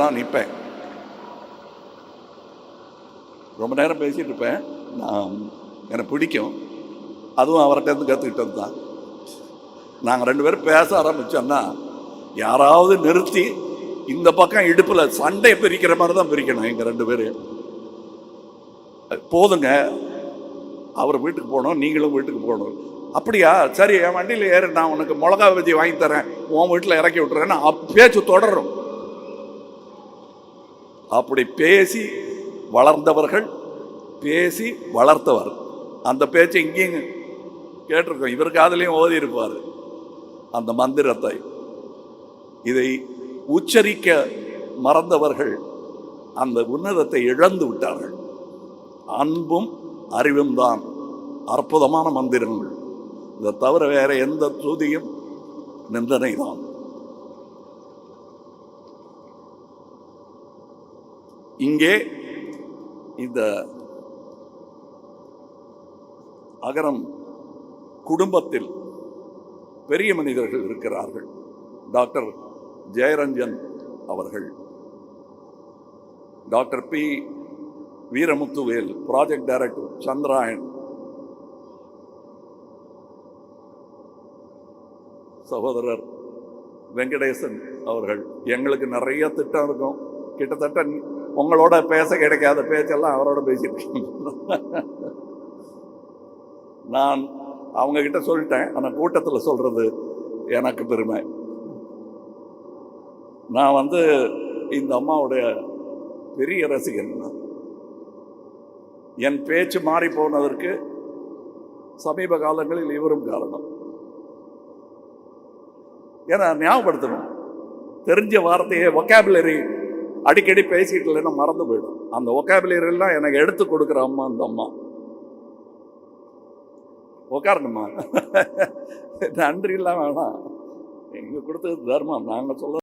நான் நிற்பேன். ரொம்ப நேரம் பேசிட்டு இருப்பேன். நான் எனக்கு பிடிக்கும். அதுவும் அவர்கிட்டருந்து கற்றுக்கிட்டது தான். நாங்கள் ரெண்டு பேரும் பேச ஆரம்பித்தோன்னா யாராவது நிறுத்தி இந்த பக்கம் இடுப்பில் சண்டை பிரிக்கிற மாதிரி தான் பிரிக்கணும் எங்கள் ரெண்டு பேர். போதுங்க. அவர் வீட்டுக்கு போகணும் நீங்களும் வீட்டுக்கு போகணும். அப்படியா? சரி என் வண்டியில் ஏறு நான் உனக்கு மிளகா பஜ்ஜி வாங்கி தரேன். உன் வீட்டில் இறக்கி விட்டுறேன்னு அப்பேச்சு தொடரும். அப்படி பேசி வளர்ந்தவர்கள் பேசி வளர்த்தவர். அந்த பேச்சை இங்கேயும் கேட்டிருக்கோம். இவர் காதலையும் ஓதி இருப்பார். அந்த மந்திரத்தை. இதை உச்சரிக்க மறந்தவர்கள் அந்த உன்னதத்தை இழந்து விட்டார்கள். அன்பும் அறிவும் தான் அற்புதமான மந்திரங்கள். இதை தவிர வேற எந்த துதியும் நிந்தனை தான். இங்கே இந்த அகரம் குடும்பத்தில் பெரிய மனிதர்கள் இருக்கிறார்கள். டாக்டர் ஜெயரஞ்சன் அவர்கள். Doctor P Veeramuthuvel project director Chandrayaan. சகோதரர் வெங்கடேசன் அவர்கள். எங்களுக்கு நிறைய திட்டம் இருக்கும். கிட்டத்தட்ட உங்களோட பேச கிடைக்காத பேச்செல்லாம் அவரோட பேசிட்டு நான் அவங்க கிட்ட சொல்லிட்டேன் ஆனால் கூட்டத்தில் சொல்றது எனக்கு பெருமை. நான் வந்து இந்த அம்மாவுடைய பெரிய ரசிகன். என் பேச்சு மாறி போனதற்கு சமீப காலங்களில் இவரும் காரணம். ஏன்னா ஞாபகப்படுத்தணும். தெரிஞ்ச வார்த்தையை ஒக்காபுலரி அடிக்கடி பேசிட்டு இல்லைன்னா மறந்து போயிடும். அந்த vocabulary எல்லாம் எனக்கு எடுத்து கொடுக்குற அம்மா அந்த அம்மா. உக்காரணுமா? நன்றி இல்லாம வேணாம். எங்க கொடுத்தது தர்மம். நாங்கள் சொல்ல